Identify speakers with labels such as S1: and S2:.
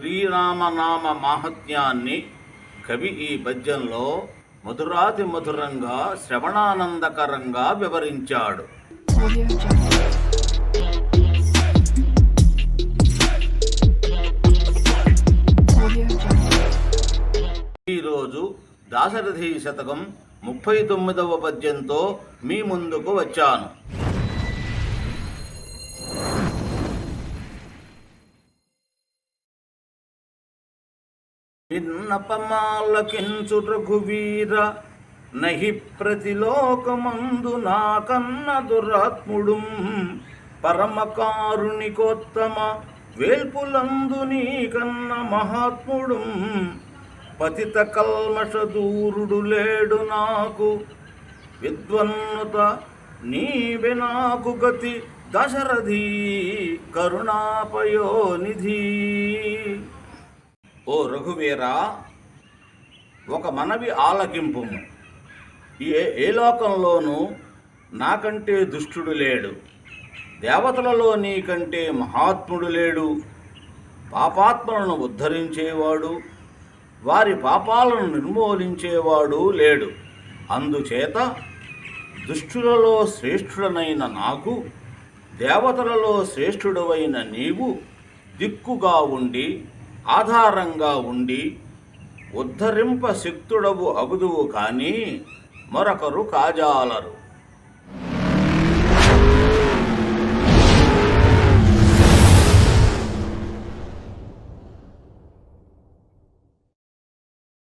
S1: శ్రీరామనామ మాహత్యాన్ని కవి ఈ పద్యంలో మధురాతి మధురంగా శ్రవణానందకరంగా వివరించాడు. ఈరోజు దాశరథి శతకం ముప్పై తొమ్మిదవ పద్యంతో మీ ముందుకు వచ్చాను. విన్నపమాలకించు రఘువీర నహి ప్రతిలోకమందు నాకన్న దురాత్ముడు పరమకారుణికోత్తమ వేల్పులందు నీకన్న మహాత్ముడు పతిత కల్మష దూరుడు లేడు నాకు. విద్వన్నుత నీవే నాకు గతి దశరథీ కరుణాపయోనిధి. ఓ రఘువీరా ఒక మనవి ఆలకింపు ఏ ఏ లోకంలోనూ నాకంటే దుష్టుడు లేడు. దేవతలలో నీకంటే మహాత్ముడు లేడు. పాపాత్మలను ఉద్ధరించేవాడు వారి పాపాలను నిర్మూలించేవాడు లేడు. అందుచేత దుష్టులలో శ్రేష్ఠుడనైన నాకు దేవతలలో శ్రేష్ఠుడవైన నీవు దిక్కుగా ఉండి ఆధారంగా ఉండి ఉద్ధరింప శక్తుడవు అగుదువు కానీ మరొకరు కాజాలరు.